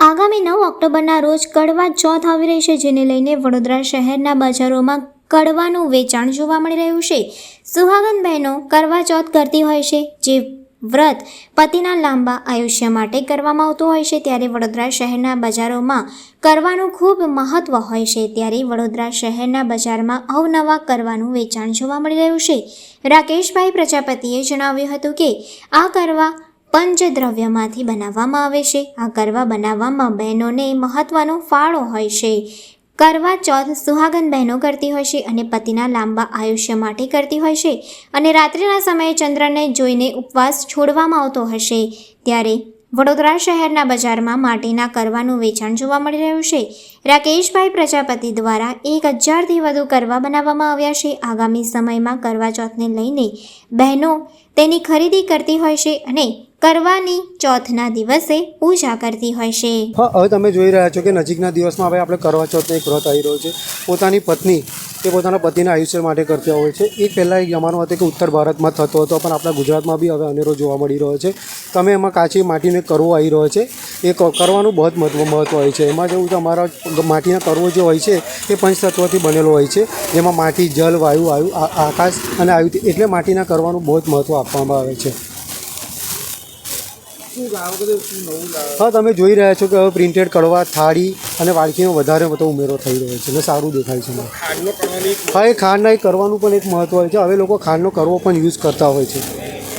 આગામી નવ ઓક્ટોબરના રોજ કડવા ચોથ આવી રહી છે, જેને લઈને વડોદરા શહેરના બજારોમાં કડવાનું વેચાણ જોવા મળી રહ્યું છે. સુહાગન બહેનો કરવા ચોથ કરતી હોય છે, જે વ્રત પતિના લાંબા આયુષ્ય માટે કરવામાં આવતું હોય છે, ત્યારે વડોદરા શહેરના બજારોમાં કરવાનું ખૂબ મહત્ત્વ હોય છે, ત્યારે વડોદરા શહેરના બજારમાં અવનવા કરવાનું વેચાણ જોવા મળી રહ્યું છે. રાકેશભાઈ પ્રજાપતિએ જણાવ્યું હતું કે, આ કરવા પંચદ્રવ્યમાંથી બનાવવામાં આવે છે. આ કરવા બનાવવામાં બહેનોને મહત્ત્વનો ફાળો હોય છે. કરવા ચોથ સુહાગન બહેનો કરતી હોય છે અને પતિના લાંબા આયુષ્ય માટે કરતી હોય છે અને રાત્રિના સમયે ચંદ્રને જોઈને ઉપવાસ છોડવામાં આવતો હશે. ત્યારે વડોદરા શહેરના બજારમાં માટીના કરવાનું વેચાણ જોવા મળી રહ્યું છે. રાકેશભાઈ પ્રજાપતિ દ્વારા એક હજારથી વધુ કરવા બનાવવામાં આવ્યા છે. આગામી સમયમાં કરવા ચોથને લઈને બહેનો તેની ખરીદી કરતી હોય છે અને કરવાની ચોથના દિવસે પૂજા કરતી હોય છે. હવે તમે જોઈ રહ્યા છો કે નજીકના દિવસમાં હવે આપણે કરવા ચોથનો એક વ્રત આવી રહ્યો છે. પોતાની પત્ની કે પોતાના પતિના આયુષ્ય માટે કરતા હોય છે. એ પહેલાં એક જમાનો હતો કે ઉત્તર ભારતમાં થતો હતો, પણ આપણા ગુજરાતમાં બી હવે અનેરો જોવા મળી રહ્યો છે. તમે એમાં કાચી માટીને કરવો આવી રહ્યો છે. એ કરવાનું બહુ જ મહત્વ મહત્વ હોય છે. એમાં જેવું તમારા માટીના કરવો જે હોય છે, એ પંચતત્વથી બનેલો હોય છે. જેમાં માટી, જલ, વાયુ, આયુ આકાશ અને આયુ એટલે માટીના કરવાનું બહુ જ મહત્વ આપવામાં આવે છે. હા તમે જોઈ રહ્યા છો કે હવે પ્રિન્ટેડ કડવા થાળી અને વાડકીમાં વધારે બધો ઉમેરો થઈ રહ્યો છે અને સારું દેખાય છે. હા એ ખાંડના એ કરવાનું પણ એક મહત્વ હોય છે. હવે લોકો ખાંડનો કરવો પણ યુઝ કરતા હોય છે.